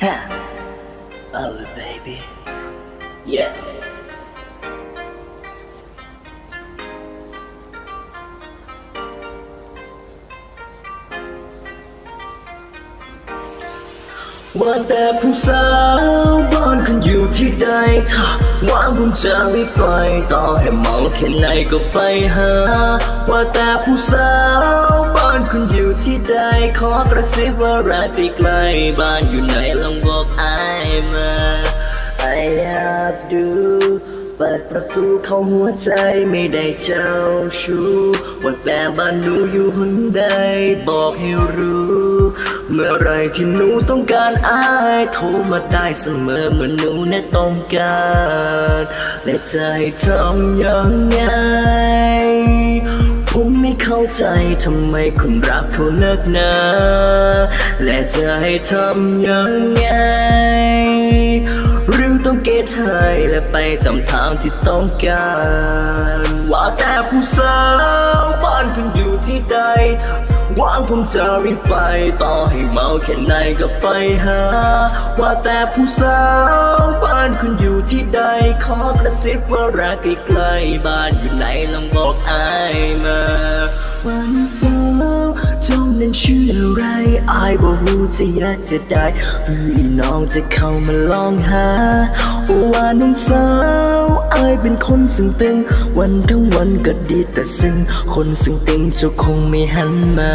Ha. Oh, baby. Yeah. ว่าแต่ผู้สาวบ้านคุณอยู่ที่ใดถ้าว่างผมจะรีบไปต่อให้เมาแค่ไหนก็ไปหา ว่าแต่ผู้สาวบ ที่ใดขอกระซิบว่ารักไปไกล บ้านอยู่ไหนลองบอกอายมา ไออยากดูเปิดประตูเข้าหัวใจไม่ได้เจ้าชู้ว่าแต่บ้านหนูอยู่หนใดบอกให้รู้ เมื่อไรที่หนูต้องการอายโทรมาได้เสมอเหมื่อหนูนั้นต้องการและใจทำยังไง เข้าใจทำไมคุณรักเขานักนาและจะให้ทำยังไงหรือต้องเกตให้และไปตามทางที่ต้องการ ว่าแต่ผู้สาวบ้านคุณอยู่ที่ใด ถ้าว่างผมจะรีบไป ต่อให้เมาแค่ไหนก็ไปหา ว่าแต่ผู้สาวบ้านคุณอยู่ที่ใด ขอกระซิบว่ารักใกล้ๆบ้านอยู่ไหนลองบอกอายมาวันสา เจ้านั้นชื่ออะไรอายบอกรู้จะยากจะได้หรือน้องจะเข้ามาลองหาว่าน้องสาวอายเป็นคนซึ่งตึง วันทั้งวันก็ดีแต่ซึ่ง คนซึ่งตึงจะคงไม่หันมา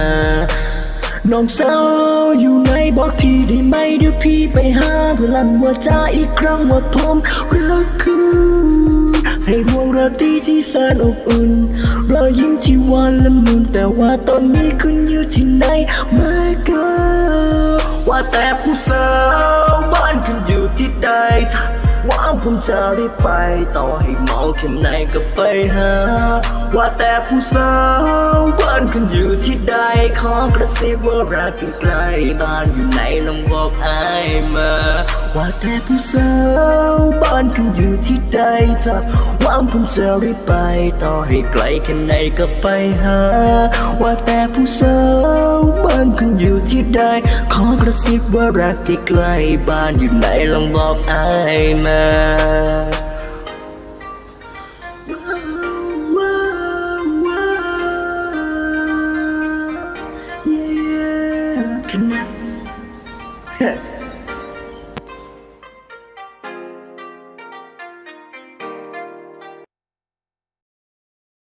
น้องสาวอยู่ไหนบอกทีได้ไหมเดี๋ยวพี่ไปหาเพื่อลั่นว่าจาอีกครั้งว่าผมรักคุณให้ดวงราตรีที่แสนอบอุ่น รอยยิ้มที่หวานละมุนแต่ว่าตอนนี้คุณอยู่ที่ไหน My girl ว่าแต่ผู้สาวบ้านคุณอยู่ที่ใดถ้าว่างผมจะรีบไปต่อให้เมาแค่ไหนก็ไปหา ว่าแต่ผู้สาว บ้านคุณอยู่ที่ใดขอกระซิบว่ารักอยู่ไกลบ้านอยู่ไหนลองบอกอายมา ว่าแต่ผู้สาวบ้านคุณอยู่ที่ใดถ้าว่างผมจะรีบไป ต่อให้ไกลแค่ไหนก็ไปหา ว่าแต่ผู้สาวบ้านคุณอยู่ที่ใดขอกระซิบว่ารักที่ไกลบ้านอยู่ไหนลองบอกอายมา connect.